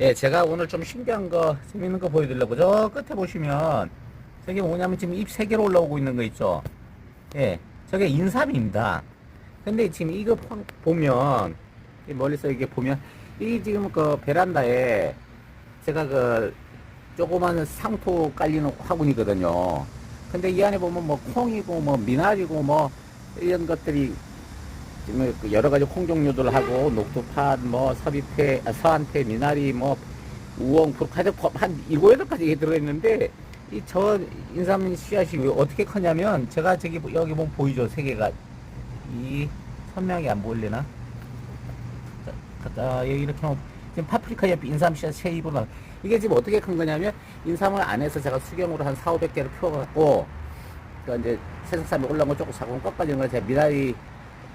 예, 제가 오늘 좀 신기한 거, 재밌는 거 보여드리려고. 저 끝에 보시면, 저게 뭐냐면 지금 잎세 개로 올라오고 있는 거 있죠? 예, 저게 인삼입니다. 근데 지금 이거 펑- 보면, 이 멀리서 이게 보면, 이 지금 그 베란다에 제가 그 조그마한 상토 깔리는 화분이거든요. 근데 이 안에 보면 뭐 콩이고 뭐 미나리고 뭐 이런 것들이 그 여러 가지 콩 종류들 하고 녹두팥 뭐 섭이패 아, 서한패 미나리 뭐 우엉 프로카드 한 일곱 여덟 가지 들어있는데 이 저 인삼 씨앗이 왜 어떻게 커냐면 제가 저기 뭐- 여기 보면 보이죠? 세 개가. 이 선명히 안 보일래나? 자, 자, 여기 이렇게 하면 지금 파프리카 옆에 인삼 씨앗 세 입으로 나. 이게 지금 어떻게 큰 거냐면 인삼을 안에서 제가 수경으로 한 4, 500개를 키워갖고 그 이제 새싹삼이 올라온 거 조금 자꾸 꺾어지는 걸 제가 미나리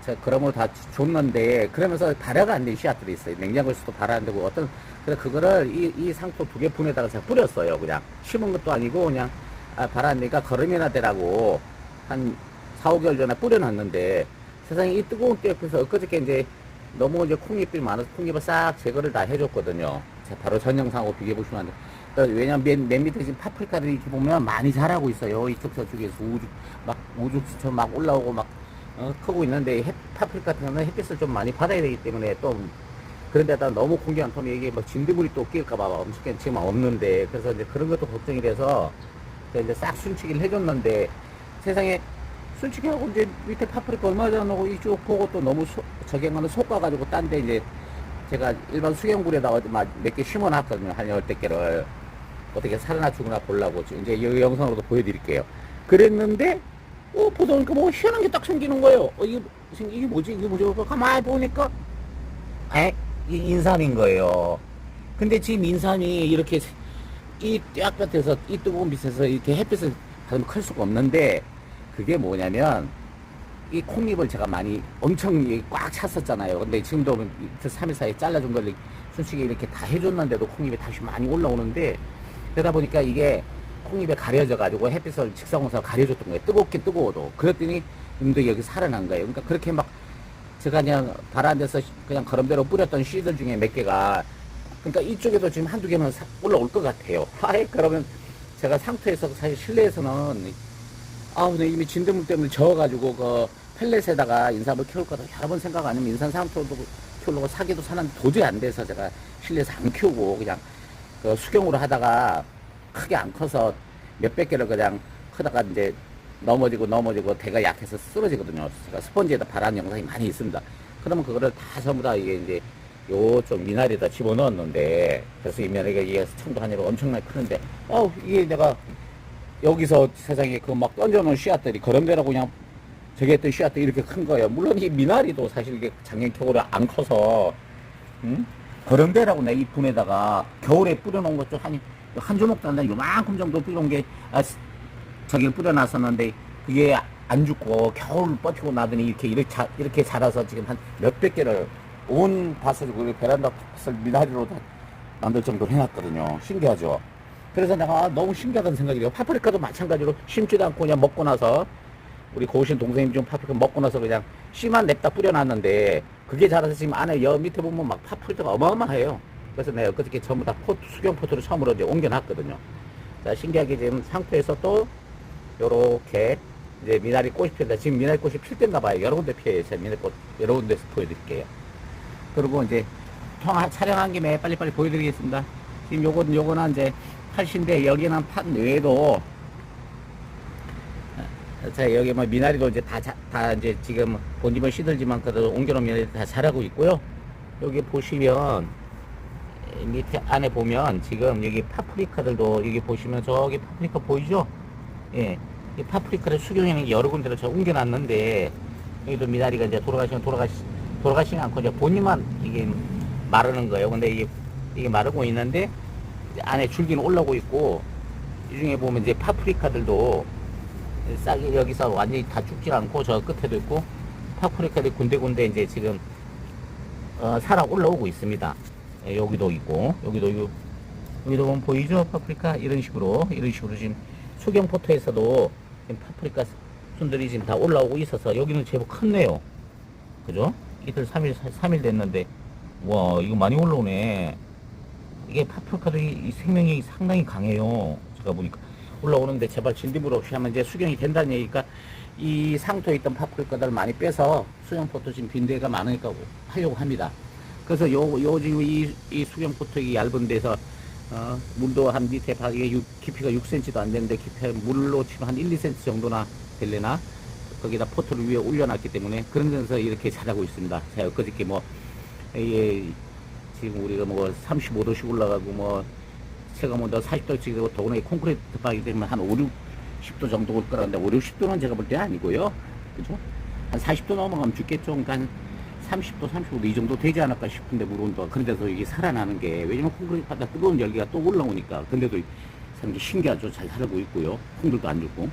저 그럼으로 다 줬는데 그러면서 발효가 안 된 씨앗들이 있어요. 냉장고에서도 발효 안 되고 어떤 그래서 그거를 이, 이 상토 두 개 분에다가 제가 뿌렸어요. 그냥 심은 것도 아니고 그냥 아, 발효 안 되니까 걸음이나 되라고 한 4, 5개월 전에 뿌려놨는데 세상에 이 뜨거운 때 옆에서 엊그저께 이제 너무 이제 콩잎들이 많아서 콩잎을 싹 제거를 다 해줬거든요. 바로 전 영상하고 비교해 보시면 안 돼요. 그러니까 왜냐면 맨, 맨 밑에 지금 파프리카들이 이렇게 보면 많이 자라고 있어요. 이쪽 저쪽에서 우죽, 막 우죽지처럼 막 올라오고 막 어, 크고 있는데 햇, 파프리카 같은 경우는 햇빛을 좀 많이 받아야 되기 때문에 또 그런 데다 너무 공기 안 통하면 이게 뭐 진드물이 또 낄까봐 엄청 지금 없는데 그래서 이제 그런 것도 걱정이 돼서 이제 싹 순치기를 해줬는데 세상에 순치기하고 이제 밑에 파프리카 얼마 전에 오고 이쪽 보고 또 너무 소, 저경하는 솎아가지고 딴 데 이제 제가 일반 수경굴에다가 몇 개 심어놨거든요. 한 열댓 개를. 어떻게 살아나 죽으나 보려고 이제 이 영상으로도 보여드릴게요. 그랬는데, 어, 보다 보니까 뭐 희한한 게 딱 생기는 거예요. 어, 이게, 생- 이게 뭐지? 이게 뭐지? 그거 가만히 보니까, 에? 이 인삼인 거예요. 근데 지금 인삼이 이렇게 이 떼약볕에서 이 뜨거운 빛에서 이렇게 햇빛을 받으면 클 수가 없는데, 그게 뭐냐면, 이 콩잎을 제가 많이 엄청 이꽉 찼었잖아요. 근데 지금도 이틀 3일 사이에 잘라준 걸 순식에 이렇게 다 해줬는데도 콩잎이 다시 많이 올라오는데 그러다 보니까 이게 콩잎에 가려져 가지고 햇빛을 직사광선을 가려줬던 거예요. 뜨겁게 뜨거워도. 그랬더니 님도 여기 살아난 거예요. 그러니까 그렇게 막 제가 그냥 바란데서 그냥 걸음대로 뿌렸던 씨들 중에 몇 개가 그러니까 이쪽에도 지금 한두 사- 올라올 것 같아요. 아예 그러면 제가 상토에서 사실 실내에서는 아, 근데 이미 진드물 때문에 저어가지고, 그, 펠렛에다가 인삼을 키울 거다. 여러 번 생각 안 하면 인삼 상토도 키우려고 사기도 사는데 도저히 안 돼서 제가 실내에서 안 키우고, 그냥, 그 수경으로 하다가 크게 안 커서 몇백 개를 그냥 크다가 이제 넘어지고 넘어지고 대가 약해서 쓰러지거든요. 제가 스펀지에다 바란 영상이 많이 있습니다. 그러면 그거를 다 전부 다 이게 이제 요쪽 미나리에다 집어넣었는데, 그래서 이 미나리가 이게 청도 한이로 엄청나게 크는데, 어 이게 내가 여기서 세상에 그 막 던져놓은 씨앗들이 거름대라고 그냥 저기 했던 씨앗들이 이렇게 큰 거예요. 물론 이 미나리도 사실 이게 작년격으로 안 커서, 응? 거름대라고 내 이 분에다가 겨울에 뿌려놓은 것좀 한, 한안 되는 요만큼 정도 뿌려놓은 게, 아, 저기를 뿌려놨었는데, 그게 안 죽고 겨울 버티고 나더니 이렇게, 이렇게, 자, 이렇게 자라서 지금 한 몇백 개를 온 밭을, 그 베란다 밭을 미나리로 다 만들 정도로 해놨거든요. 신기하죠? 그래서 내가 아, 너무 신기하다는 생각이 들어요. 파프리카도 마찬가지로 심지도 않고 그냥 먹고 나서 우리 고우신 동생님 좀 파프리카 먹고 나서 그냥 씨만 냅다 뿌려놨는데 그게 자라서 지금 안에 여 밑에 보면 막 파프리카가 어마어마해요. 그래서 내가 그저께 전부 다 포트, 수경 포트로 처음으로 이제 옮겨놨거든요. 자, 신기하게 지금 상토에서 또 요렇게 이제 미나리 꽃이 필다. 지금 미나리 꽃이 필 때인가 봐요. 여러 군데 피어요. 제가 미나리 꽃 여러 군데서 보여드릴게요. 그리고 이제 통화 촬영한 김에 빨리빨리 보여드리겠습니다. 지금 요거는 요거는 이제 팥인데 여기는 팥 외에도 어, 자 여기 뭐 미나리도 이제 다, 자, 다 이제 지금 본집은 시들지만 그래도 옮겨놓은 미나리 다 자라고 있고요. 여기 보시면 이 밑에 안에 보면 지금 여기 파프리카들도 여기 보시면 저기 파프리카 보이죠? 예, 이 파프리카를 수경에는 여러 군데로 저 옮겨놨는데 여기도 미나리가 이제 돌아가시면 돌아가시 돌아가시면 않고 이제 본인만 이게 마르는 거예요. 근데 이게 이게 마르고 있는데 안에 줄기는 올라오고 있고 이 중에 보면 이제 파프리카들도 싹이 여기서 완전히 다 죽지 않고 저 끝에도 있고 파프리카들이 군데군데 이제 지금 어, 살아 올라오고 있습니다. 예, 여기도 있고 여기도 요, 여기도 보면 보이죠 파프리카 이런 식으로 이런 식으로 지금 수경 포토에서도 지금 파프리카 순들이 지금 다 올라오고 있어서 여기는 제법 컸네요. 그죠? 이틀 3일 3일 됐는데 와 이거 많이 올라오네. 이게 파프리카도 이, 이 생명력이 상당히 강해요. 제가 보니까 올라오는데 제발 진딧물 없이 하면 이제 수경이 된다는 얘기니까 이 상토에 있던 파프리카들을 많이 빼서 수경포토 지금 빈대가 많으니까 하려고 합니다. 그래서 요, 요 지금 이, 이 수경포토 이 얇은 데서 어, 물도 한 밑에 바닥에 육- 깊이가 6cm도 안 되는데 깊이 물로 치면 한 1, 2cm 정도나 될래나 거기다 포트를 위에 올려놨기 때문에 그런 데서 이렇게 자라고 있습니다. 제가 엊그저께 뭐 이게 지금 우리가 뭐 35도씩 올라가고 뭐 제가 뭐더 40도씩 되고 더구나 이 콘크리트 바기 되면 한 5, 60도 정도 올 거라는데 5, 60도는 제가 볼 때 아니고요. 그죠? 한 40도 넘어가면 죽겠죠. 그러니까 한 30도, 35도 이 정도 되지 않을까 싶은데 물 온도가 그런데서 이게 살아나는 게 왜냐면 콘크리트 바다 뜨거운 열기가 또 올라오니까 근데도 참 신기하죠. 잘 살고 있고요. 콩들도 안 죽고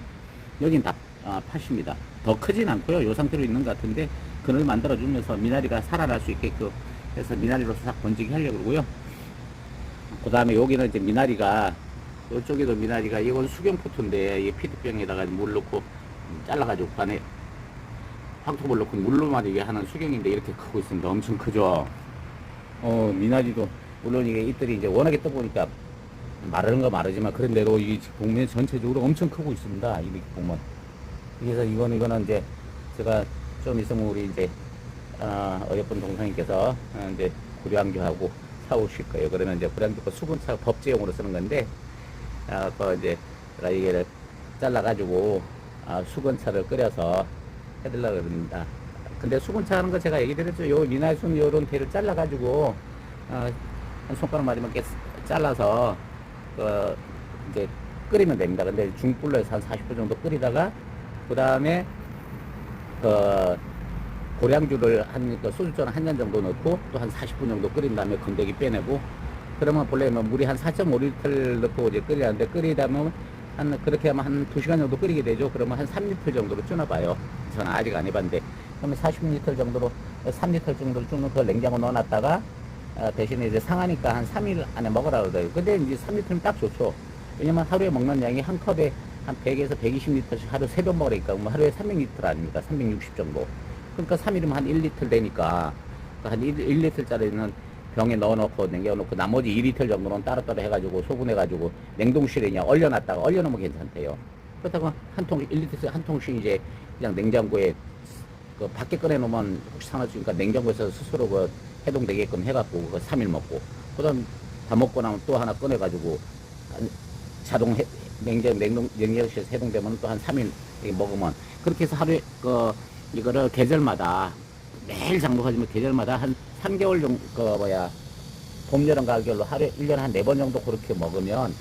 여긴 다 아, 팥입니다. 더 크진 않고요. 요 상태로 있는 것 같은데 그늘 만들어주면서 미나리가 살아날 수 있게끔 해서 미나리로서 싹 번지게 하려고 그러고요. 그 다음에 여기는 이제 미나리가 이쪽에도 미나리가 이건 수경포트인데 이 피트병에다가 물 넣고 잘라가지고 그 안에 황토볼 넣고 물로만 이게 하는 수경인데 이렇게 크고 있습니다. 엄청 크죠. 어 미나리도 물론 이게 이들이 이제 워낙에 떠보니까 마르는 거 마르지만 그런데도 이 동네 전체적으로 엄청 크고 있습니다. 이렇게 보면 그래서 이거는 이거는 이제 제가 좀 있으면 우리 이제 어, 어여쁜 동생님께서 어, 이제 고량주하고 사오실 거예요. 그러면 이제 고량주 거 수분차 법제용으로 쓰는 건데, 아, 그 이제 이게 잘라가지고 아, 수건차를 끓여서 해드리려고 그럽니다. 근데 수건차 하는 거 제가 얘기 드렸죠. 요 미나순 요런 대를 잘라가지고 어, 한 손가락 마디만 이렇게 잘라서 그 이제 끓이면 됩니다. 근데 중불로 해서 한 40분 정도 끓이다가 그 다음에 그 고량주를 한 그 소주잔 한 잔 정도 넣고 또 한 40분 정도 끓인 다음에 건더기 빼내고 그러면 본래 뭐 물이 한 4.5리터 넣고 이제 끓이는데 끓이다면 한 그렇게 하면 한 2시간 정도 끓이게 되죠. 그러면 한 3리터 정도로 줄여봐요. 저는 아직 안 해봤는데 그러면 40리터 정도로 3리터 정도로 줄는 그걸 냉장고 넣어놨다가 어, 대신에 이제 상하니까 한 3일 안에 먹으라 그러더라고요. 근데 이제 3리터는 딱 좋죠. 왜냐면 하루에 먹는 양이 한 컵에 한 100에서 120리터씩 하루 3번 먹으니까 뭐 하루에 300리터 아닙니까? 360 정도. 그러니까 3일이면 한 1리터 되니까 그러니까 한 1, 1리터짜리는 병에 넣어놓고 남겨놓고 나머지 2리터 정도는 따로따로 해가지고 소분해가지고 냉동실에 그냥 얼려놨다가 얼려놓으면 괜찮대요. 그렇다고 한 통, 1리터씩 한 통씩 이제 그냥 냉장고에 그 밖에 꺼내놓으면 혹시 상하니까 냉장고에서 스스로 그 해동되게끔 해갖고 그 3일 먹고 그 다음 다 먹고 나면 또 하나 꺼내가지고 한 자동 해, 냉장 냉동 냉장실에서 해동되면 또 한 3일 이렇게 먹으면 그렇게 해서 하루에 그 이거를 계절마다 매일 장독하지만 계절마다 한 3개월 정도 그 뭐야 봄 여름 가을 겨울로 하루에 1년에 한 4번 정도 그렇게 먹으면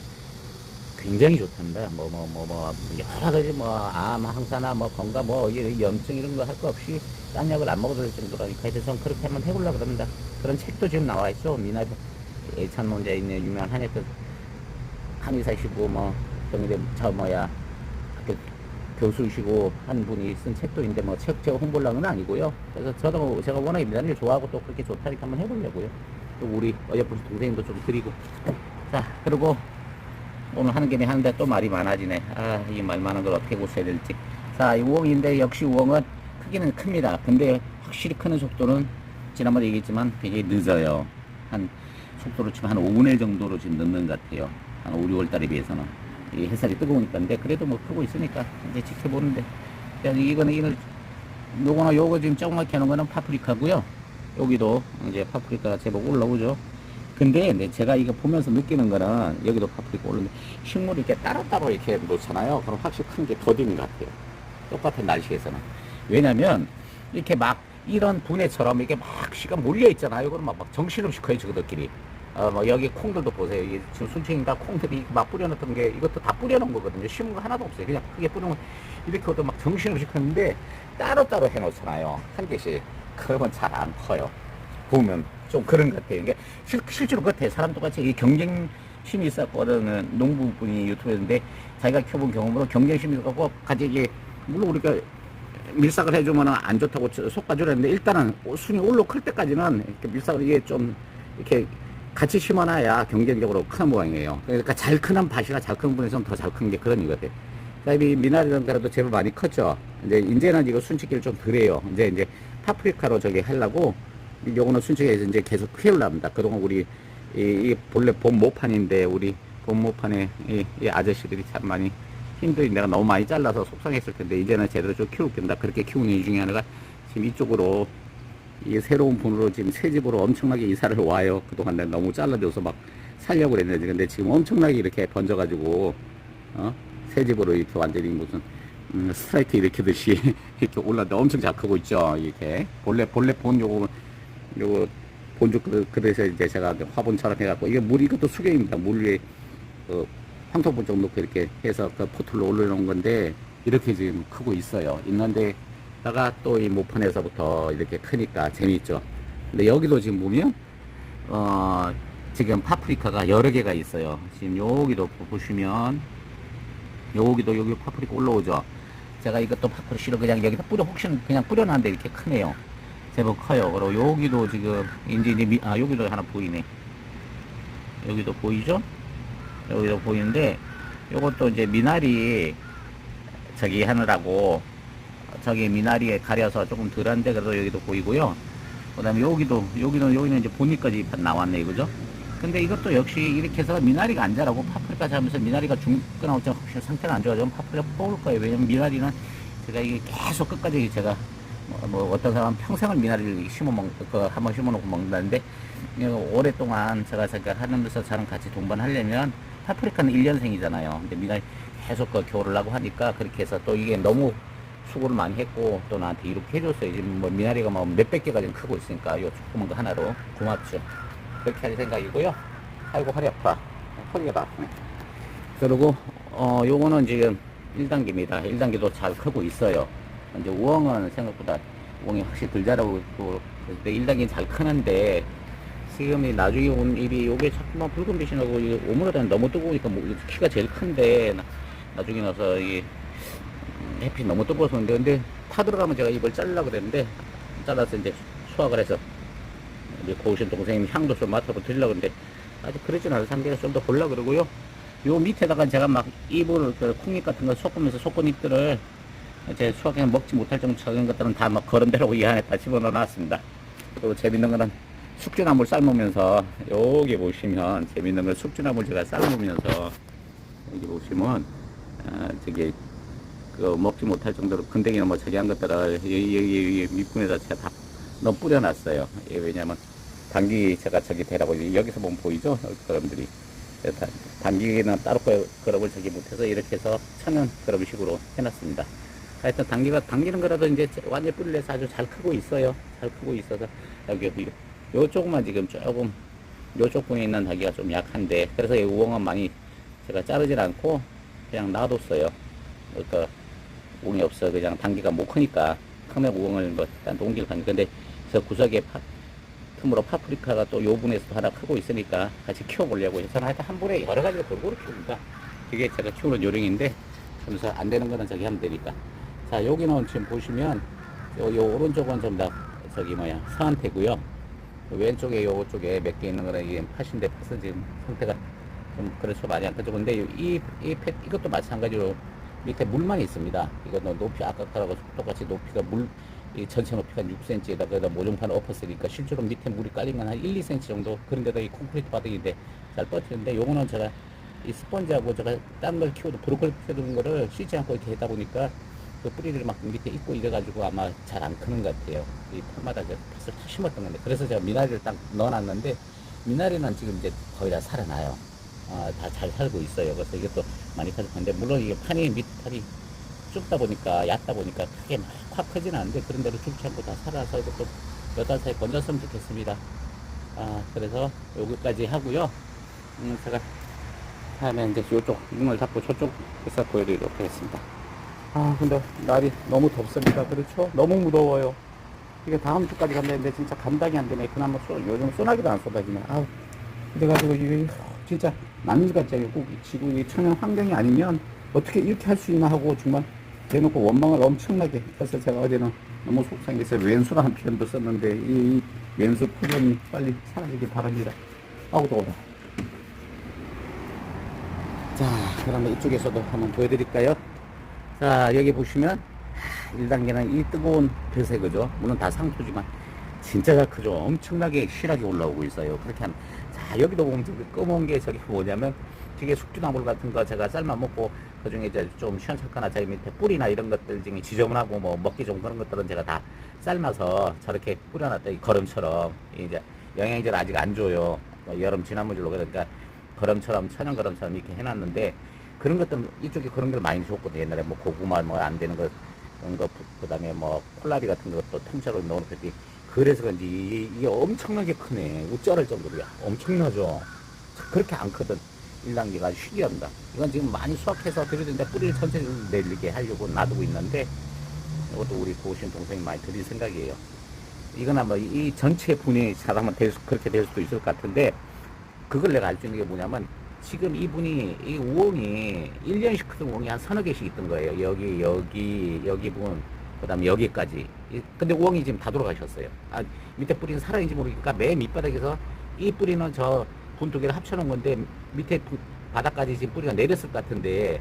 굉장히 좋답니다. 뭐, 뭐, 뭐, 뭐, 여러 가지 뭐, 암, 항사나 뭐, 건강, 뭐, 이 염증 이런 거 할 거 없이 딴 약을 안 먹어도 될 정도라니까. 하여튼 전 그렇게 한번 해보려고 그럽니다. 그런 책도 지금 나와 있죠. 미나리, 예찬론자 있는 유명한 한의사, 한의사시고, 뭐, 정의대, 저, 뭐야, 교수시고 한 분이 쓴 책도 있는데, 뭐, 책 제가 건 아니고요. 그래서 저도 제가 워낙에 미나리를 좋아하고 또 그렇게 좋다니까 한번 해보려고요. 또 우리 어여쁜 동생도 좀 드리고. 자, 그리고 오늘 하는 김에 하는데 또 말이 많아지네. 아, 이 말 많은 걸 어떻게 고쳐야 될지. 자, 이 우엉인데 역시 우엉은 크기는 큽니다. 근데 확실히 크는 속도는 지난번에 얘기했지만 되게 늦어요. 한 속도로 치면 한 5분의 1 정도로 지금 늦는 것 같아요. 한 5, 6월 달에 비해서는. 이 햇살이 뜨거우니까. 근데 그래도 뭐 크고 있으니까 이제 지켜보는데. 이거는 이걸 요거나 요거 지금 조그맣게 하는 거는 파프리카고요. 여기도 이제 파프리카가 제법 올라오죠. 근데 네, 제가 이거 보면서 느끼는 거는 여기도 파프리카 올라오는데 식물이 이렇게 따로따로 이렇게 놓잖아요. 그럼 확실히 큰 게 더디는 것 같아요. 똑같은 날씨에서는. 왜냐면 이렇게 막 이런 분해처럼 이게 막 씨가 몰려 있잖아요. 이거는 막, 막 정신없이 커요, 저들끼리. 어, 뭐 여기 콩들도 보세요. 이 지금 순칭이가 콩들이 막 뿌려놓던 게 이것도 다 뿌려놓은 거거든요. 심은 거 하나도 없어요. 그냥 크게 뿌려놓은 이렇게 해도 막 정신없이 크는데 따로따로 해놓잖아요. 한 개씩. 그러면 잘 안 커요. 보면 좀 그런 것 같아요. 이게 실, 실제로 그렇대. 사람 똑같이 이 경쟁심이 있었거든요. 농부분이 유튜브인데 자기가 켜본 경험으로 경쟁심이 있었고 같이 이게 물론 우리가 밀싹을 해주면 안 좋다고 속가주라는데 일단은 순이 올로 클 때까지는 이렇게 밀싹을 이게 좀 이렇게 같이 심어놔야 경쟁적으로 큰 모양이에요. 그러니까 잘 크는 밭이나 잘 크는 분에서는 더 잘 큰 게 그런 이거든. 그다음에 이 미나리는 그래도 제법 많이 컸죠. 이제 이제는 이거 순치기를 좀 덜해요. 이제 이제 파프리카로 저기 하려고 요거는 순치기에서 이제 계속 키우려합니다. 그동안 우리 이, 이 본래 본 모판인데 우리 본 모판에 이, 이 아저씨들이 참 많이 힘들이 내가 너무 많이 잘라서 속상했을 텐데 이제는 제대로 좀 키우겠다 그렇게 키우는 이유 중에 하나가 지금 이쪽으로 이 새로운 분으로 지금 새 집으로 엄청나게 이사를 와요. 그동안 내가 너무 잘라줘서 막 살려고 그랬는데 근데 지금 엄청나게 이렇게 번져가지고 어? 새 집으로 이렇게 완전히 무슨 음, 스트라이크 일으키듯이 이렇게 올라데 엄청 잘 크고 있죠 이렇게. 본래 본래 본 요거 요거 본죽 그, 그래서 이제 제가 화분처럼 해갖고 이게 물 이것도 수경입니다. 물 위에 그 황토분 좀 넣고 이렇게 해서 그 포틀로 올려놓은 건데 이렇게 지금 크고 있어요. 있는데 다가 또 이 모판에서부터 이렇게 크니까 재밌죠. 근데 여기도 지금 보면 어 지금 파프리카가 여러 개가 있어요. 지금 여기도 보시면 여기도 여기 파프리카 올라오죠. 제가 이것도 파프리 씨를 그냥 여기다 뿌려 혹시나 그냥 뿌려놨는데 이렇게 크네요. 제법 커요. 그리고 여기도 지금 이제 이제 미- 아 여기도 하나 보이네. 여기도 보이죠? 여기도 보이는데 요것도 이제 미나리 저기 하느라고 저기 미나리에 가려서 조금 덜한데 그래도 여기도 보이고요. 그 다음에 여기도 여기는 여기는 이제 보니까지 나왔네 그죠? 근데 이것도 역시 이렇게 해서 미나리가 안 자라고 파프리카 자면서 미나리가 어쩌 혹시 상태가 안 좋아지면 파프리카 뽑을 거예요. 왜냐면 미나리는 제가 이게 계속 끝까지 제가 뭐, 뭐 어떤 사람은 평생을 미나리를 심어 먹, 그 한번 심어 놓고 먹는다는데 오랫동안 제가 생각 하면서 저랑 같이 동반하려면 파프리카는 1년생이잖아요. 근데 미나리 계속 그 겨울을 하고 하니까 그렇게 해서 또 이게 너무 수고를 많이 했고 또 나한테 이렇게 해줬어요. 지금 뭐 미나리가 뭐 몇백 개가 지금 크고 있으니까 요 조그만 거 하나로 고맙죠. 그렇게 할 생각이고요. 아이고 허리 아파. 허리가 아프네. 그리고 어 요거는 지금 1단계입니다. 1단계도 잘 크고 있어요. 이제 우엉은 생각보다 우엉이 확실히 덜 자라고 있고 근데 1단계는 잘 크는데 지금 이 나중에 온 입이 요게 자꾸만 붉은 빛이 나고 이 오므라다는 너무 뜨거우니까 뭐 키가 제일 큰데 나, 나중에 나서 이 음, 햇빛이 너무 뜨거워서 근데 근데 타 들어가면 제가 입을 자르려고 그랬는데 잘라서 이제 수확을 해서 이제 고우신 동생님 향도 좀 맡아보 드리려고 그랬는데 아직 그러진 않아서 상대가 좀더 보려고 그러고요. 요 밑에다가 제가 막 잎을 그 콩잎 같은 거 섞으면서 섞은 잎들을 제 수확해 먹지 못할 정도 적은 것들은 다 막 거름대로 이 안에 다 집어넣어 놨습니다. 그리고 재밌는 거는 숙주나물 삶으면서 여기 보시면 재밌는 건 숙주나물 제가 삶으면서 여기 보시면 아, 저기 그 먹지 못할 정도로 건더기나 뭐 저기 한 것들을 여기, 여기, 여기 밑분에다 제가 다 넣어 뿌려놨어요. 예, 왜냐면 당기 제가 저기 대라고 여기서 보면 보이죠? 그럼들이 당기는 따로 거- 그룹을 저기 못해서 이렇게 해서 천연 그룹 식으로 해놨습니다. 하여튼 당기가 당기는 거라도 이제 완전 뿌리를 내서 아주 잘 크고 있어요. 잘 크고 있어서 여기 요쪽만 지금 조금 요쪽 부분에 있는 닭이가 좀 약한데 그래서 이 우엉은 많이 제가 자르질 않고 그냥 놔뒀어요. 그러니까 우엉이 없어. 그냥 당기가 못 크니까 크면 우엉을 뭐 일단 옮길 가니까 근데 저 구석에 파, 틈으로 파프리카가 또 요 분에서도 하나 크고 있으니까 같이 키워보려고 해서 하여튼 한 번에 여러 가지를 골고루 키웁니다. 그게 제가 키우는 요령인데 그래서 안 되는 거는 저기 하면 되니까. 자 여기는 지금 보시면 요, 요 오른쪽은 좀 다 저기 뭐야 서한테고요. 왼쪽에 요쪽에 몇 개 있는 거는 이게 팥인데 팥은 지금 상태가 좀 그렇죠. 많이 안 크죠 근데 이, 이 팥, 이것도 마찬가지로 밑에 물만 있습니다 이거는 높이 아까 거하고 똑같이 높이가 물이 전체 높이가 6cm에다 거기다 모종판을 엎었으니까 실제로 밑에 물이 깔린 건 한 1, 2cm 정도 그런 데다 이 콘크리트 바닥인데 잘 버티는데 요거는 제가 이 스펀지하고 제가 딴 걸 키워도 브로콜리 키우는 거를 쉬지 않고 이렇게 하다 보니까 그 뿌리를 막 밑에 있고 이래가지고 아마 잘 안 크는 것 같아요. 이 텀마다 제가 팥을 다 심었던 건데. 그래서 제가 미나리를 딱 넣어놨는데, 미나리는 지금 이제 거의 다 살아나요. 아, 다 잘 살고 있어요. 그래서 이것도 많이 커졌는데, 물론 이게 판이 밑 판이 좁다 보니까, 얕다 보니까 크게 막 확 크지는 않은데, 그런 대로 죽지 않고 다 살아서 이것도 몇달 사이 건졌으면 좋겠습니다. 아, 그래서 여기까지 하고요. 음, 제가 다음에 이제 이쪽 눈을 닫고 저쪽에서 보여드리도록 하겠습니다. 아 근데 날이 너무 덥습니다 그렇죠 너무 무더워요 이게 다음 주까지 간다는데 진짜 감당이 안 되네 그나마 쏘, 요즘 소나기도 안 쏟아지네 아우 그래가지고 이게 진짜 꼭 지구 이 천연 환경이 아니면 어떻게 이렇게 할 수 있나 하고 정말 대놓고 원망을 엄청나게 해서 제가 어제는 너무 속상해서 왼수라는 표현도 썼는데 이, 이 왼수 표현이 빨리 사라지길 바랍니다. 아우 더워라 자 그러면 이쪽에서도 한번 보여드릴까요? 자 여기 보시면 1단계는 이 뜨거운 그죠? 물론 다 상토지만 진짜 잘 크죠 엄청나게 실하게 올라오고 있어요. 그렇게 아, 여기도 보면 저기 검은 게 저기 뭐냐면 저게 숙주나물 같은 거 제가 삶아 먹고 그 중에 이제 좀 시원찮거나 저기 밑에 뿌리나 이런 것들 중에 지저분하고 뭐 먹기 좋은 그런 것들은 제가 다 삶아서 저렇게 뿌려놨다 이 거름처럼. 이제 영양제를 아직 안 줘요. 뭐 여름 지난물로 그러니까 거름처럼 천연 거름처럼 이렇게 해놨는데 그런 것들 이쪽에 그런 걸 많이 줬거든 옛날에 뭐 고구마 뭐 안 되는 거 그런 거 그다음에 뭐 콜라비 같은 것도 통째로 넣어놓고 그래서 그런지 이게, 엄청나게 크네. 우짜를 정도로야. 엄청나죠. 그렇게 안 크던 1단계가 아주 신기합니다. 이건 지금 많이 수확해서 드리는데 뿌리를 천천히 내리게 하려고 놔두고 있는데 이것도 우리 고우신 동생이 많이 드릴 생각이에요. 이건 아마 이 전체 분이 자라면 될 수, 그렇게 될 수도 있을 것 같은데 그걸 내가 알 수 있는 게 뭐냐면 지금 이분이 이 우엉이 1년씩 크던 우엉이 한 서너 개씩 있던 거예요. 여기 여기 여기 부분 그 다음에 여기까지. 이- 근데 우엉이 지금 다 돌아가셨어요. 아, 밑에 뿌리는 살아있는지 모르니까 맨 밑바닥에서 이 뿌리는 저 분 두 개를 합쳐놓은 건데 밑에 부- 바닥까지 지금 뿌리가 내렸을 것 같은데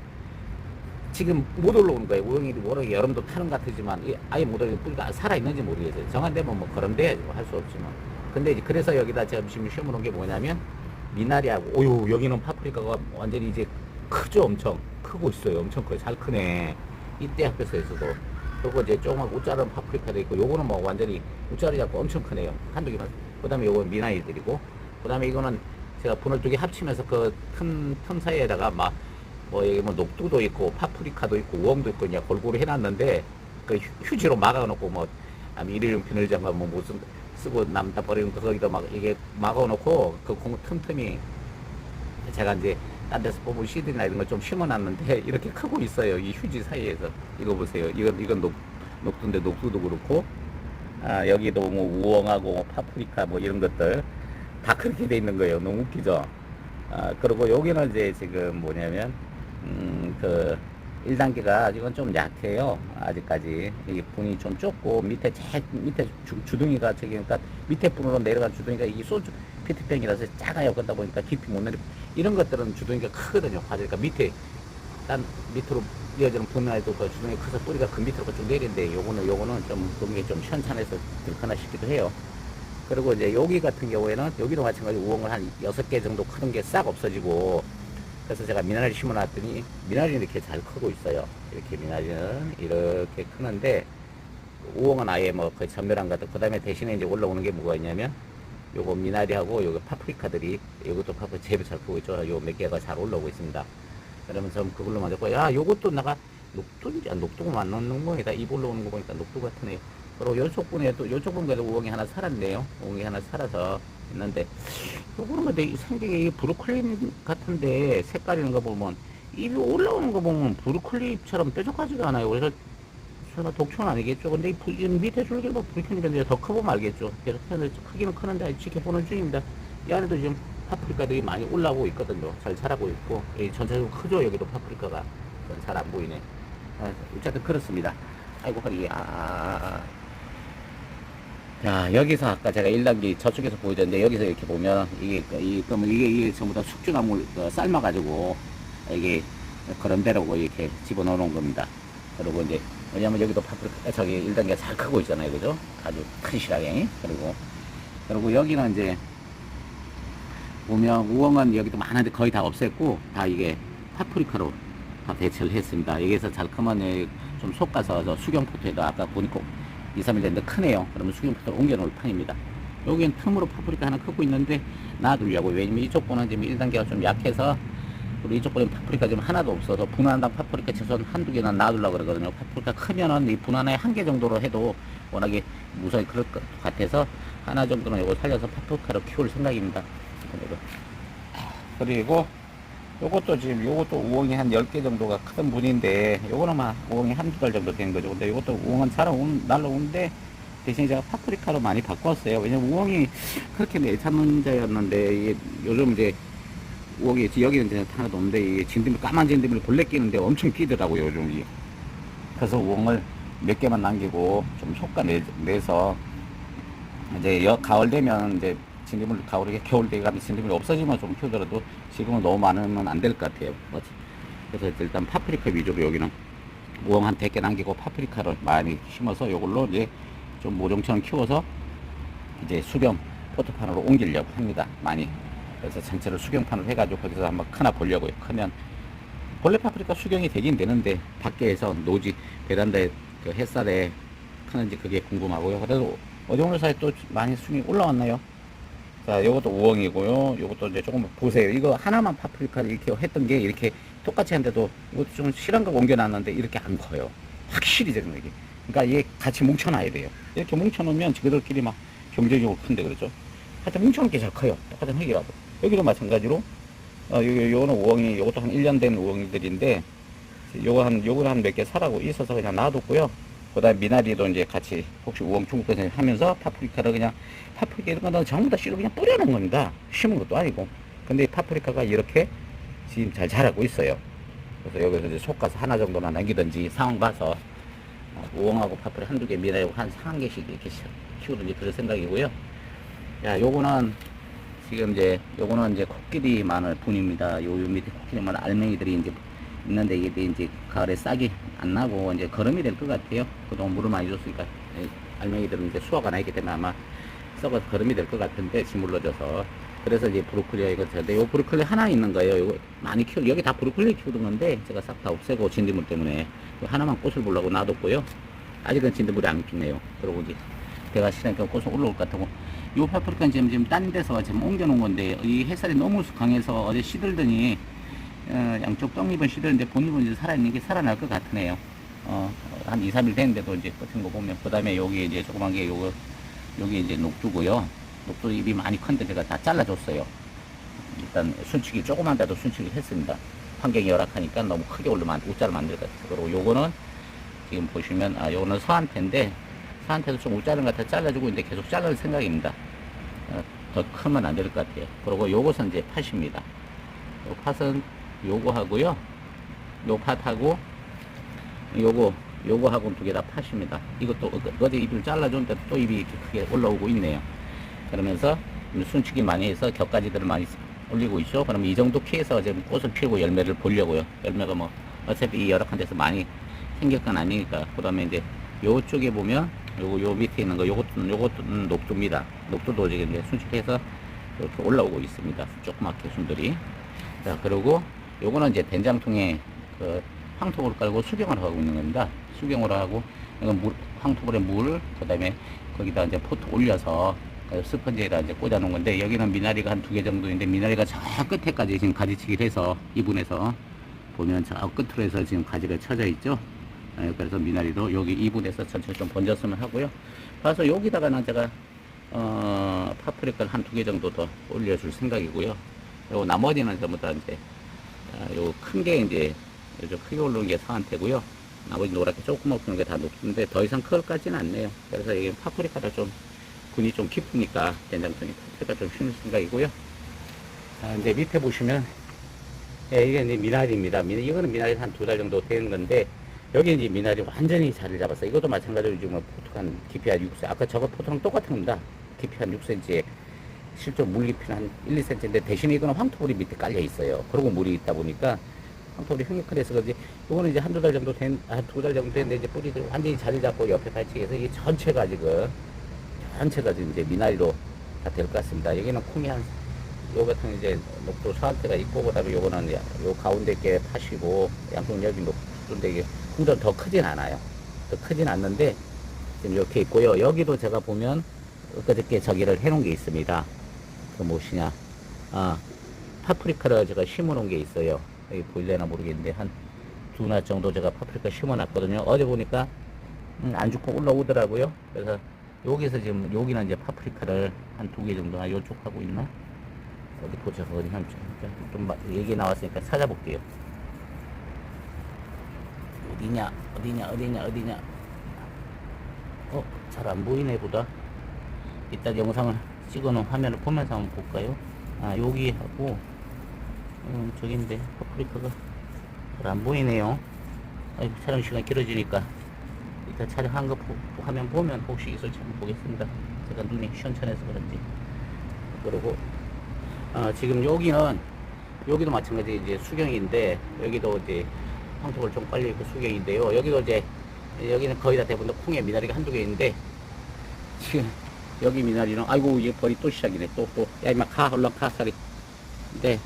지금 못 올라오는 거예요. 우영이 워낙 여름도 타는 것 같지만 이- 아예 못 올라오는 뿌리가 살아있는지 모르겠어요. 정한되면 뭐 거름돼야죠. 할수 없지만. 근데 이제 그래서 여기다 제가 지금 심어놓은 게 뭐냐면 미나리하고 오유 여기는 파프리카가 완전히 이제 크죠 엄청 크고 있어요. 엄청 커요. 잘 크네. 이때 학교에서도 그리고 이제 조그만 웃자른 파프리카도 있고 요거는 뭐 완전히 웃자리 잡고 엄청 크네요. 한두 개만. 그 다음에 요건 미나리들이고 그 다음에 이거는 제가 분을 두 개 합치면서 그 틈, 틈 사이에다가 막 뭐 여기 뭐 녹두도 있고 파프리카도 있고 우엉도 있고 그냥 골고루 해놨는데 그 휴- 휴지로 막아놓고 뭐 일회용 비닐장갑 뭐 무슨 쓰고 남다 버리는 거 거기다 막 이게 막아놓고 그 공 틈틈이 제가 이제 딴 데서 뽑은 씨들이나 이런 걸 좀 심어놨는데 이렇게 크고 있어요. 이 휴지 사이에서. 이거 보세요. 이건 이건 녹 녹두인데 녹두도 그렇고 아 여기도 뭐 우엉하고 뭐 파프리카 뭐 이런 것들 다 그렇게 돼 있는 거예요. 너무 웃기죠? 아 그리고 여기는 이제 지금 뭐냐면 음 그 1단계가 이건 좀 약해요. 아직까지. 이 분이 좀 좁고 밑에 제 밑에 주, 주둥이가 저기 그러니까 밑에 분으로 내려간 주둥이가 이 소주 피트병이라서 작아요. 그러다 보니까 깊이 못 내려 이런 것들은 주둥이가 크거든요 과제니까 밑에 딴 밑으로 이어지는 분야에도 그 주둥이 커서 뿌리가 그 밑으로 쭉 내린데 요거는 요거는 좀 그게 좀 현찬해서 들거나 싶기도 해요. 그리고 이제 여기 같은 경우에는 여기도 마찬가지로 우엉을 한 여섯 개 정도 크는 게 싹 없어지고 그래서 제가 미나리 심어놨더니 미나리는 이렇게 잘 크고 있어요. 이렇게 미나리는 이렇게 크는데 우엉은 아예 뭐 거의 전멸한 것 같고 그 다음에 대신에 이제 올라오는 게 뭐가 있냐면 요거 미나리하고 요거 파프리카들이 요것도 파프리카 제일 잘 크고 있죠. 요 몇 개가 잘 올라오고 있습니다. 그러면 전 그걸로 만졌고 야 요것도 나가 녹두인지 안 녹두가 맞는 모양이다. 입 올라오는 거 보니까 녹두 같으네요. 그리고 요쪽 분에도 요쪽 분에도 우엉이 하나 살았네요. 우엉이 하나 살아서 있는데 요거는 근데 생기게 이 브로콜리 같은데 색깔 이런 거 보면 입이 올라오는 거 보면 브로콜리 잎처럼 뾰족하지가 않아요. 그래서 설마 독초는 아니겠죠. 근데 이 밑에 줄기를 뭐 브로콜리인데 더 커보면 알겠죠. 그래서 그냥 크기는 크는데 지켜보는 중입니다. 이 안에도 지금 파프리카들이 많이 올라오고 있거든요. 잘 자라고 있고 이 전체적으로 크죠. 여기도 파프리카가 잘 안 보이네. 아, 어쨌든 그렇습니다. 아이고 허리 아. 자 여기서 아까 제가 1단계 저쪽에서 보여줬는데 여기서 이렇게 보면 이게 이 그러면 이게 이게 전부 다 숙주나물 그 삶아 가지고 이게 그런 대로 이렇게 집어넣어 놓은 겁니다. 그리고 이제 왜냐면 여기도 파프리카 저기 1단계가 잘 크고 있잖아요, 그죠? 아주 큰 시각에 그리고 그리고 여기는 이제 보면 우엉은 여기도 많은데 거의 다 없앴고 다 이게 파프리카로 다 대체를 했습니다. 여기서 잘 크면 좀 솎아서 저 수경포트에도 아까 보니까 2, 3일 됐는데 크네요. 그러면 수경포트를 옮겨 놓을 판입니다. 여기는 틈으로 파프리카 하나 크고 있는데 놔두려고 왜냐면 이쪽 분은 지금 1단계가 좀 약해서 우리 이쪽 분은 파프리카 지금 하나도 없어서 분한당 파프리카 최소한 한두 개는 놔두려고 그러거든요. 파프리카 크면은 이 분한에 한 개 정도로 해도 워낙에 무성이 그럴 것 같아서 하나 정도는 이거 살려서 파프리카로 키울 생각입니다. 그리고 그리고 요것도 지금 요것도 우엉이 한 10개 정도가 큰 분인데 요거는 막 우엉이 한두 달 정도 된 거죠. 근데 요것도 우엉은 살아온 날라오는데 대신 제가 파프리카로 많이 바꿨어요. 왜냐면 우엉이 그렇게 내찬자였는데 이게 요즘 이제 우엉이 여기는 이제 하나도 없는데 이게 진드미 까만 진드미를 본래 끼는데 엄청 끼더라고요 요즘 이. 그래서 우엉을 몇 개만 남기고 좀 효과 내, 내서 이제 여 가을 되면 이제 진드물 가을에 겨울 되게 가면 진드물이 없어지면 좀 키우더라도 지금은 너무 많으면 안 될 것 같아요. 뭐지? 그래서 일단 파프리카 위주로 여기는 우엉 한 100개 남기고 파프리카를 많이 심어서 요걸로 이제 좀 모종처럼 키워서 이제 수경 포트판으로 옮기려고 합니다. 많이. 그래서 전체를 수경판을 해가지고 거기서 한번 크나 보려고요. 크면 원래 파프리카 수경이 되긴 되는데 밖에서 노지 베란다에 그 햇살에 크는지 그게 궁금하고요. 그래도 어디 오늘 사이 또 많이 수경이 올라왔나요? 자, 요것도 우엉이고요. 요것도 이제 조금 보세요. 이거 하나만 파프리카를 이렇게 했던 게 이렇게 똑같이 한데도 이것도 좀 실한 거 옮겨놨는데 이렇게 안 커요. 확실히 되는 게. 그러니까 이게 같이 뭉쳐놔야 돼요. 이렇게 뭉쳐놓으면 지그들끼리 막 경쟁적으로 큰데 그렇죠? 하여튼 뭉쳐놓은 게 잘 커요. 똑같은 흙이라도. 여기도 마찬가지로 어, 요, 요거는 우엉이, 요것도 한 1년 된 우엉이들인데, 요거 한, 요거는 한 몇 개 사라고 있어서 그냥 놔뒀고요. 그 다음에 미나리도 이제 같이 혹시 우엉 중국에서 하면서 파프리카를 그냥, 파프리카 이런 거는 전부 다 씨로 그냥 뿌려놓은 겁니다. 심은 것도 아니고. 근데 이 파프리카가 이렇게 지금 잘 자라고 있어요. 그래서 여기서 이제 솎아서 하나 정도나 남기든지 상황 봐서 어, 우엉하고 파프리 한두 개, 미나리하고 한 한 개씩 이렇게 키우든지 그럴 생각이고요. 야, 요거는 지금 이제 요거는 이제 코끼리 마늘 분입니다. 요, 요 밑에 코끼리 마늘 알맹이들이 이제 있는데 이게 이제 가을에 싹이 안 나고 이제 거름이 될 것 같아요. 그동안 물을 많이 줬으니까 예, 알맹이들은 이제 수화가 나기 때문에 아마 썩어서 거름이 될 것 같은데 짓물러져서 그래서 이제 브로콜리가 이거 근데 요 브로콜리 하나 있는 거예요. 요거 많이 키우 여기 다 브로콜리 키우던 건데 제가 싹 다 없애고 진드물 때문에 요 하나만 꽃을 보려고 놔뒀고요. 아직은 진드물이 안 피네요. 그러고 이제 내가 시간이 꽃은 올라올 것 같고 요 파프리카는 지금 지금 딴 데서 지금 옮겨놓은 건데 이 햇살이 너무 강해서 어제 시들더니 어, 양쪽 떡잎은 시들는데 본잎은 이제 살아있는 게 살아날 것 같으네요. 어, 한 2, 3일 됐는데도 이제 끝은 거 보면 그 다음에 여기 이제 조그만 게 요거 여기 이제 녹두고요. 녹두 잎이 많이 큰데 제가 다 잘라줬어요. 일단 순치기 조그만 데도 순치기 했습니다. 환경이 열악하니까 너무 크게 올리면 우자를 만들 것 같아요. 그리고 요거는 지금 보시면 아 요거는 서한테인데 서한테도 좀 우자를 갖다 잘라주고 있는데 계속 자를 생각입니다. 어, 더 크면 안 될 것 같아요. 그리고 요것은 이제 팥입니다. 요 팥은 요거 하고요. 요 팥하고 요거 요거 하고 두 개 다 팥입니다. 이것도 어- 어제 잎을 잘라줬는데 또 잎이 이렇게 크게 올라오고 있네요. 그러면서 순치기 많이 해서 격가지들을 많이 올리고 있죠. 그러면 이 정도 키에서 지금 꽃을 피우고 열매를 보려고요. 열매가 뭐 어차피 이 열악한 데서 많이 생길 건 아니니까. 그 다음에 이제 요쪽에 보면 요거 요 밑에 있는 거 요것도 요것도 녹두입니다. 녹두 도 지금 이제 순치해서 이렇게 올라오고 있습니다. 조그맣게 순들이. 자 그리고 요거는 이제 된장통에 그 황토를 깔고 수경을 하고 있는 겁니다. 수경을 하고 이건 물 황토불에 물 그다음에 거기다 이제 포트 올려서 그 스펀지에다 이제 꽂아 놓은 건데 여기는 미나리가 한 두 개 정도인데 미나리가 저 끝에까지 지금 가지치기를 해서 이분에서 보면 저 끝으로 해서 지금 가지가 쳐져 있죠. 예, 그래서 미나리도 여기 이분에서 전체 좀 번졌으면 하고요. 그래서 여기다가 는 제가 어, 파프리카를 한 두 개 정도 더 올려줄 생각이고요. 그리고 나머지는 전부 다 이제 아, 요큰 게 이제 요즘 크게 올라온 게 상한테고요. 나머지 노랗게 조금 먹는 게 다 녹두인데 더 이상 클것 같지는 않네요. 그래서 이게 파프리카가 좀 군이 좀 깊으니까 된장통에 파프리카 좀 심을 생각이고요. 자, 이제 밑에 보시면 예, 이게 미나리입니다. 미- 이거는 미나리 한 두 달 정도 되는 건데 여기 이제 미나리 완전히 자리를 잡았어요. 이것도 마찬가지로 지금 포토 한 깊이 한 6cm. 아까 저거 포토랑 똑같은 겁니다. 깊이 한 6cm에 실제 물 깊이는 한 1, 2cm인데 대신에 이거는 황토불이 밑에 깔려 있어요. 그리고 물이 있다 보니까 황토불이 크래서 그런지 이거는 이제 한두 달 정도 된, 한 두 달 정도 됐는데 이제 뿌리들이 완전히 자리 잡고 옆에 발치해서 이 전체가 지금 전체가 지금 이제 미나리로 다 될 것 같습니다. 여기는 콩이 한, 요 같은 이제 녹두 사한테가 있고, 그 다음에 요거는 요 가운데 게 팥이고, 양쪽 여기 녹두인데 이게 콩도 더 크진 않아요. 더 크진 않는데, 지금 이렇게 있고요. 여기도 제가 보면, 엊그저께 저기를 해놓은 게 있습니다. 그 무엇이냐. 아, 파프리카를 제가 심어 놓은 게 있어요. 여기 보일래나 모르겠는데, 한 두 날 정도 제가 파프리카 심어 놨거든요. 어제 보니까, 음, 안 죽고 올라오더라고요. 그래서 여기서 지금 여기는 이제 파프리카를 한 두 개 정도 아 요쪽 하고 있나? 어디 보자 어디 한번 좀, 좀 마- 얘기 나왔으니까 찾아볼게요. 어디냐 어디냐 어디냐 어디냐 어 잘 안 보이네 보다 이따 영상을 찍어놓은 화면을 보면서 한번 볼까요? 아 여기 하고 음, 저긴데 파프리카가 잘 안 보이네요. 아이고 촬영 시간 길어지니까 일단 촬영한 거 보- 화면 보면 혹시 있을지 한번 보겠습니다. 제가 눈이 시원찮아서 그런지. 그리고 어, 지금 여기는 여기도 마찬가지 이제 수경인데 여기도 이제 황토를 좀 빨리 있고 수경인데요. 여기도 이제 여기는 거의 다 대부분 다 콩에 미나리가 한두 개 있는데 지금 여기 미나리는 아이고 이제 벌이 또 시작이네 또 또 야 이마 가 얼른 가 살이 근데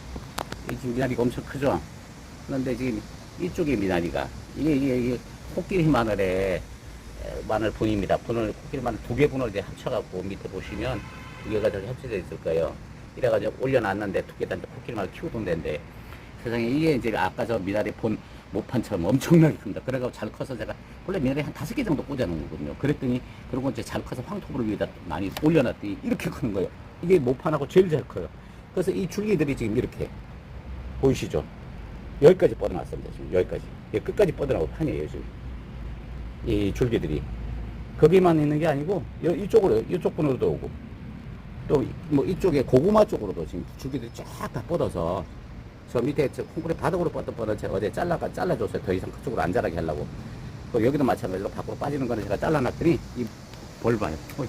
이 지금 미나리가 엄청 크죠? 그런데 지금 이쪽에 미나리가 이게 이게, 이게 코끼리 마늘에 에, 마늘 분입니다. 분을 코끼리 마늘 두 개 분을 이제 합쳐갖고 밑에 보시면 두 개가 저기 합쳐져 있을 거예요. 이래가지고 올려놨는데 두 개다 코끼리 마늘 키우던 데인데 세상에 이게 이제 아까 저 미나리 본 모판처럼 엄청나게 큽니다. 그래가지고 잘 커서 제가 원래 미나리 한 다섯 개 정도 꽂아놓은 거거든요. 그랬더니 그리고 이제 잘 커서 황토불 위에다 많이 올려놨더니 이렇게 크는 거예요. 이게 모판하고 제일 잘 커요. 그래서 이 줄기들이 지금 이렇게 보이시죠? 여기까지 뻗어놨습니다. 지금 여기까지. 여기 끝까지 뻗어나고 판이에요, 지금. 이 줄기들이. 거기만 있는 게 아니고, 여- 이쪽으로, 이쪽 분으로도 오고, 또, 뭐, 이쪽에 고구마 쪽으로도 지금 줄기들이 쫙 다 뻗어서, 저 밑에 저 콩쿠리 바닥으로 뻗어 뻗어 제가 어제 잘라가, 잘라줬어요. 더 이상 그쪽으로 안 자라게 하려고. 또 여기도 마찬가지로 밖으로 빠지는 거는 제가 잘라놨더니, 이, 벌 봐요. 어이.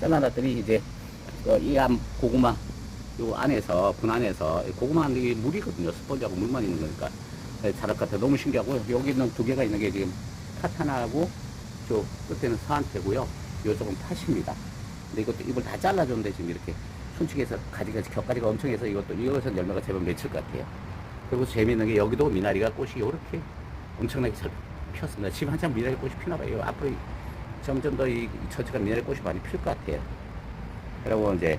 잘라놨더니, 이제, 그 이암 고구마, 요 안에서, 분 안에서, 고구마 안에 물이거든요. 스펀지하고 물만 있는 거니까. 네, 자랄 것 같아요. 너무 신기하고요. 여기는 두 개가 있는 게 지금 카타나하고 저 끝에는 서한테고요. 요쪽은 팥입니다. 근데 이것도 잎을 다 잘라줬는데 지금 이렇게 손치기에서 가지가, 겹가지가 엄청 해서 이것도, 이것은 열매가 제법 맺힐 것 같아요. 그리고 재미있는 게 여기도 미나리가 꽃이 이렇게 엄청나게 잘 피었습니다. 지금 한참 미나리 꽃이 피나 봐요. 앞으로 이- 점점 더 이 처지가 미나리 꽃이 많이 필 것 같아요. 그리고 이제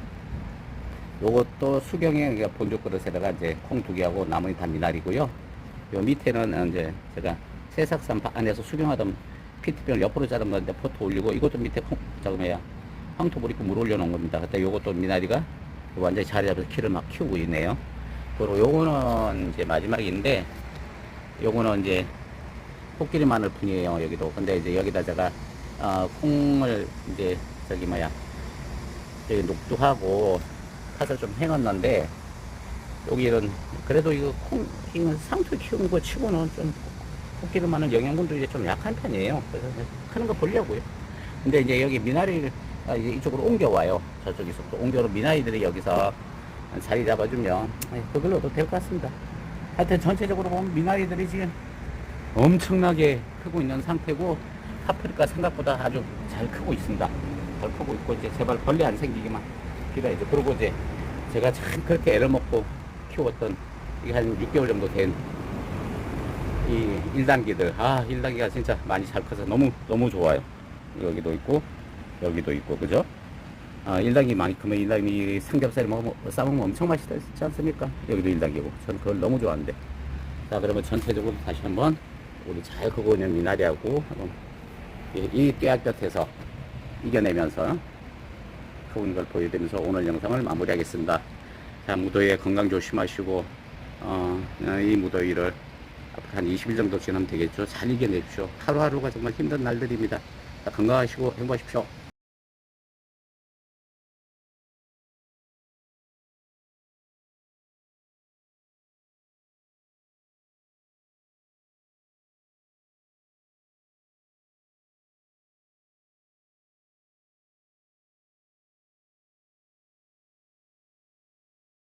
요것도 수경에 본조 그릇에다가 이제 콩 두 개하고 나머지 다 미나리고요. 요 밑에는 이제 제가 새싹산 바- 안에서 수경하던 피트병을 옆으로 자른 건데 포트 올리고 이것도 밑에 콩, 저거 뭐야 황토 버리고 물 올려놓은 겁니다. 그때 요것도 미나리가 완전히 자리 잡아서 키를 막 키우고 있네요. 그리고 요거는 이제 마지막인데 요거는 이제 코끼리 마늘 뿐이에요. 여기도. 근데 이제 여기다 제가 어, 콩을 이제 저기 뭐야 저기 녹두하고 팥을 좀 해놨는데 여기는 그래도 이거 콩 이거 상추 키우는 거 치고는 좀 코끼리 마늘 영양분도 이제 좀 약한 편이에요. 그래서 크는 거 보려고요. 근데 이제 여기 미나리를 아, 이제 이쪽으로 옮겨와요. 저쪽에서 또 옮겨로 미나리들이 여기서 자리 잡아주면 아이, 그걸로도 될 것 같습니다. 하여튼 전체적으로 보면 미나리들이 지금 엄청나게 크고 있는 상태고 파프리카 생각보다 아주 잘 크고 있습니다. 잘 크고 있고 이제 제발 벌레 안 생기기만 기다리죠. 그리고 이제 제가 참 그렇게 애를 먹고 키웠던 이게 한 6개월 정도 된 이 1단기들 아 1단기가 진짜 많이 잘 커서 너무 너무 좋아요. 여기도 있고 여기도 있고 그죠? 아 1단기 많이 크면 1단기 삼겹살 먹으면 싸먹으면 엄청 맛있지 않습니까? 여기도 1단기고 저는 그걸 너무 좋아하는데 자 그러면 전체적으로 다시 한번 우리 잘 크고 있는 미나리하고 한번 이- 곁에서 이겨내면서 있는 걸 보여드리면서 오늘 영상을 마무리하겠습니다. 자 무더위에 건강 조심하시고 어, 이 무더위를 한 20일 정도 지나면 되겠죠. 잘 이겨내십시오. 하루하루가 정말 힘든 날들입니다. 자, 건강하시고 행복하십시오.